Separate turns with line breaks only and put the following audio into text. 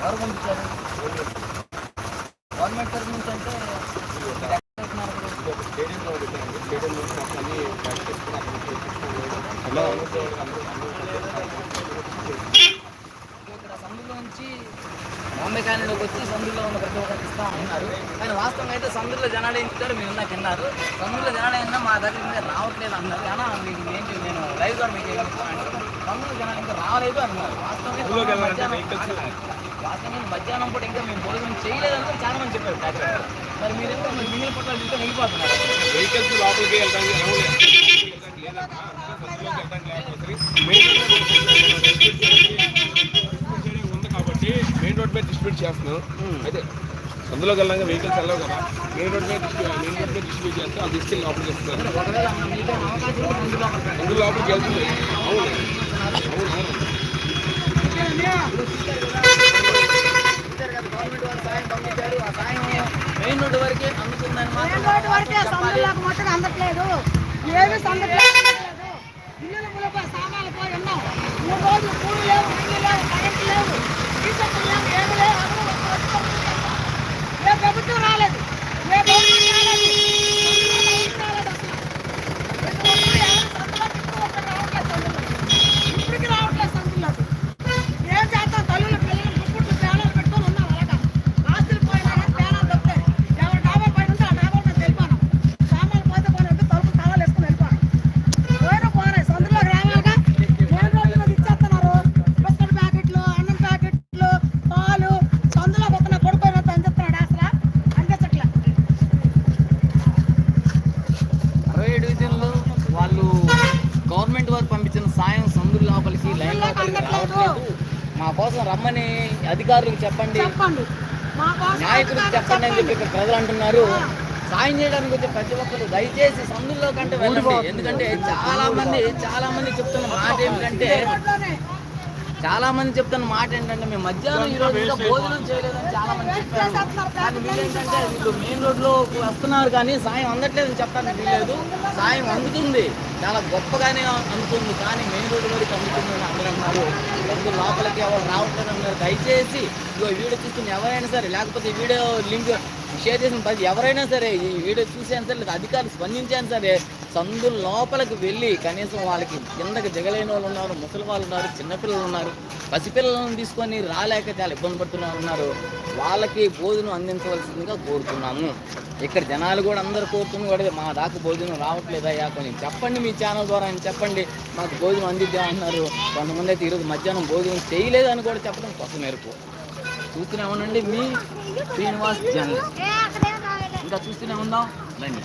ఎవరు పంపించారు గవర్నమెంట్ తరఫు నుంచి అంటే మీరు ఎక్కడ
స్టేడియంలో నుంచి అన్ని ప్యాక్ చేసుకుని నుంచి
బాంబే కాలనీలోకి వచ్చి సందులో ఉన్న ప్రతి ఒక్కరికి ఇస్తా ఉన్నారు. కానీ వాస్తవంగా అయితే సందులో జనాలు చెప్తారు? మీరు ఇందాక విన్నారు సందులో జనాలు ఏంటన్నా మా దగ్గర ఇంకా రావట్లేదు అన్నారు కానీ మీకు ఏంటి నేను లైవ్ ద్వారా మీకు ఏమనుకున్నాను సందులో జనాలు ఇంకా రాలేదు అన్నారు. వాస్తవంగా వాస్తవంగా మధ్యాహ్నం పూట ఇంకా మేము భోజనం చేయలేదని చాలా మంది చెప్పారు డాక్టర్ మరి మీరు మిగిలిన పట్ల తీసుకొని వెళ్ళిపోతున్నారు?
వెహికల్స్ లోపలికి ఉంది కాబట్టి మెయిన్ రోడ్ మీద డిస్ట్రిబ్యూట్ చేస్తున్నాం. అయితే అందులో గల్లంగా వెహికల్స్ వెళ్ళవు కదా. మెయిన్ రోడ్ మీద మెయిన్ రోడ్ మీద డిస్ట్రిబ్యూట్ చేస్తే అది తీసుకెళ్ళి లోపలికి వస్తున్నారు అందులో లోపలికి వెళ్తుంది. అవును. అవును
మెయిన్ వరకే అందుతుందని
మెయిన్ వరకే సందులకు అందట్లేదు. ఏమి సందట్లేదు. ఇల్లులు సామాన్లు పోయి ఉన్నాం. మూడు రోజులు కూలి లేవు.
మా కోసం రమ్మని అధికారులకు చెప్పండి.
చెప్పండి. మా కోసం
నాయకులకు చెప్పండి అని చెప్పి ఇక్కడ ప్రజలు అంటున్నారు. సాయం చేయడానికి వచ్చే ప్రతి ఒక్కరు దయచేసి సందుల్లో కంటే వెళ్ళండి. ఎందుకంటే చాలా మంది చాలా మంది చెప్తున్న మాట ఏమిటంటే చాలా మంది చెప్తున్న మాట ఏంటంటే మేము మధ్యాహ్నం ఈ రోజు ఇంకా భోజనం చేయలేదని చాలా మంది చెప్పారు. కానీ వీళ్ళు మెయిన్ రోడ్లో వస్తున్నారు కానీ సాయం అందట్లేదని చెప్పడానికి వీలేదు సాయం అందుతుంది. చాలా గొప్పగానే అందుతుంది. కానీ మెయిన్ రోడ్డు వరకు అందుతుంది అని అందరూ అన్నారు. ఎందుకు లోపలికి ఎవరు రావట్లేదు అన్నారు. దయచేసి ఇగో వీడియో చూస్తున్న ఎవరైనా సరే లేకపోతే వీడియో లింక్ షేర్ చేసిన ప్రతి ఎవరైనా సరే ఈ వీడియో చూసాను సరే లేదా అధికారులు స్పందించాను సరే సందుల లోపలికి వెళ్ళి కనీసం వాళ్ళకి కిందకి దిగలేని వాళ్ళు ఉన్నారు ముసలి వాళ్ళు ఉన్నారు చిన్నపిల్లలు ఉన్నారు. పసిపిల్లలను తీసుకొని రాలేక చాలా ఇబ్బంది పడుతున్న ఉన్నారు. వాళ్ళకి భోజనం అందించవలసిందిగా కోరుతున్నాము. ఇక్కడ జనాలు కూడా అందరూ కోరుతుంది కూడా మా దాకా భోజనం రావట్లేదయ్యా కొంచెం చెప్పండి మీ ఛానల్ ద్వారా అని చెప్పండి మాకు భోజనం అందిద్దాం అంటున్నారు కొంతమంది అయితే ఈరోజు మధ్యాహ్నం భోజనం చేయలేదని కూడా చెప్పడం కొత్త మేరకు. చూస్తున్నామనండి మీ శ్రీనివాస్ జర్నలిస్ట్ ఇంకా చూస్తూనే ఉందాం. రండి.